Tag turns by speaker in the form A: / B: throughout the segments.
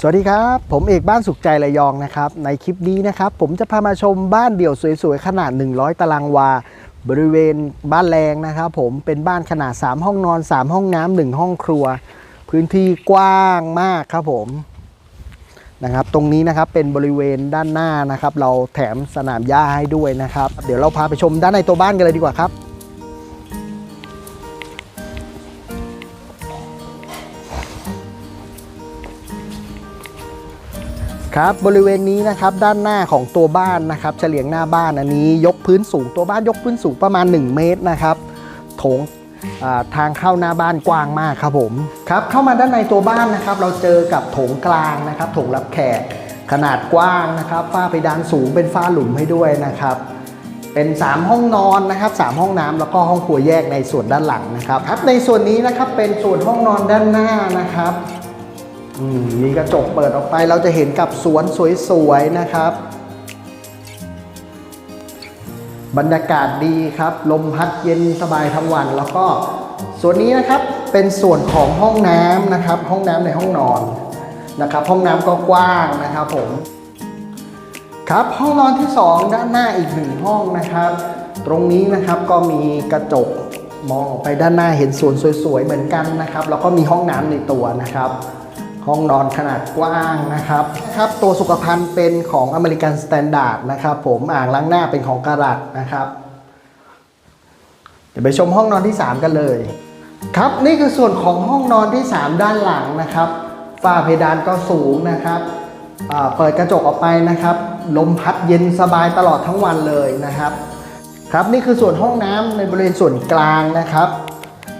A: สวัสดีครับ ผมเอกบ้านสุขใจระยองนะครับ ในคลิปนี้นะครับ ผมจะพามาชมบ้านเดี่ยวสวยๆ ขนาด 100 ตารางวา บริเวณบ้านแรงนะครับ ผมเป็นบ้านขนาด 3 ห้องนอน 3 ห้องน้ำหนึ่งห้องครัว พื้นที่กว้างมากครับผมนะครับ ตรงนี้นะครับเป็นบริเวณด้านหน้านะครับ เราแถมสนามหญ้าให้ด้วยนะครับ เดี๋ยวเราพาไปชมด้านในตัวบ้านกันเลยดีกว่าครับ ครับบริเวณนี้นะครับด้านหน้าของตัวบ้านนะครับเฉลียงหน้าบ้านอันนี้ ยกพื้นสูงตัวบ้านยกพื้นสูงประมาณ 1 เมตรนะครับโถงทางเข้าหน้าบ้านกว้างมากครับผมครับเข้ามาด้านในตัวบ้านนะครับ เราเจอกับโถงกลางนะครับโถงรับแขกขนาดกว้างนะครับฝ้าเพดานสูงเป็นฝ้าหลุมให้ด้วยนะครับเป็น 3 ห้องนอนนะครับ3ห้องน้ำแล้วก็ห้องครัวแยกในส่วนด้านหลังนะครับครับในส่วนนี้นะครับเป็นส่วนห้องนอนด้านหน้านะครับ มีกระจกเปิดออกไปเราจะเห็นกับสวนสวยๆนะครับ บรรยากาศดีครับ ลมพัดเย็นสบายทั้งวัน แล้วก็ส่วนนี้นะครับเป็นส่วนของห้องน้ำนะครับ ห้องน้ำในห้องนอนนะครับ ห้องน้ำก็กว้างนะครับผมครับห้องนอนที่ 2 ด้านหน้าอีกหนึ่งห้องนะครับ ตรงนี้นะครับก็มีกระจกมองออกไปด้านหน้าเห็นสวนสวยๆเหมือนกันนะครับ แล้วก็มีห้องน้ำในตัวนะครับ ห้องนอนขนาดกว้างนะครับครับ ตัวสุขภัณฑ์เป็นของอเมริกันสแตนดาร์ดนะครับผมอ่างล้างหน้าเป็นของการัตนะครับเดี๋ยวไปชมห้องนอนที่ 3 กันเลย ครับนี่คือส่วนของห้องนอนที่ 3 ด้านหลังนะครับฝ้าเพดานก็สูงนะครับเปิดกระจกออกไปนะครับ ลมพัดเย็นสบายตลอดทั้งวันเลยนะครับ ครับนี่คือส่วนห้องน้ำในบริเวณส่วนกลางนะครับ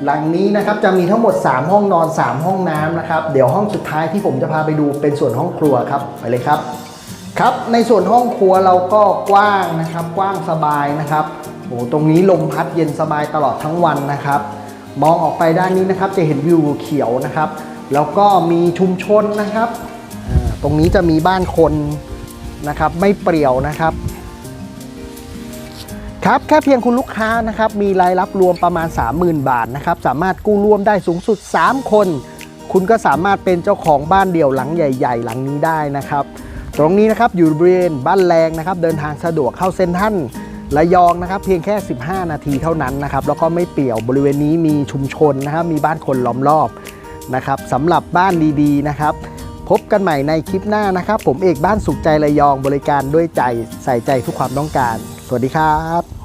A: หลังนี้นะครับจะมีทั้งหมด 3 ห้องนอน 3 ห้องน้ำนะครับ เดี๋ยวห้องสุดท้ายที่ผมจะพาไปดูเป็นส่วนห้องครัวครับไปเลยครับ ครับในส่วนห้องครัวเราก็กว้างนะครับ กว้างสบายนะครับโอ้ตรงนี้ลมพัดเย็นสบายตลอดทั้งวันนะครับ มองออกไปด้านนี้นะครับจะเห็นวิวเขียวนะครับ แล้วก็มีชุมชนนะครับ ตรงนี้จะมีบ้านคนนะครับ ไม่เปรี่ยวนะครับ ครับแค่เพียงคุณลูกค้านะครับมีรายรับรวมประมาณ 30,000 บาทนะครับสามารถกู้ร่วมได้สูงสุด 3 คน คุณก็สามารถเป็นเจ้าของบ้านเดี่ยวหลังใหญ่ ๆ หลังนี้ได้นะครับ ตรงนี้นะครับอยู่บริเวณบ้านแรงนะครับ เดินทางสะดวกเข้าเซ็นทรัลระยองนะครับเพียงแค่ 15 นาทีเท่านั้นนะครับแล้วก็ไม่เปี่ยวบริเวณนี้มีชุมชนนะครับมีบ้านคนล้อมรอบนะครับสำหรับบ้านดีๆนะครับ พบกันใหม่ในคลิปหน้านะครับ ผมเอกบ้านสุขใจระยองบริการด้วยใจใส่ใจทุกความต้องการ สวัสดีครับ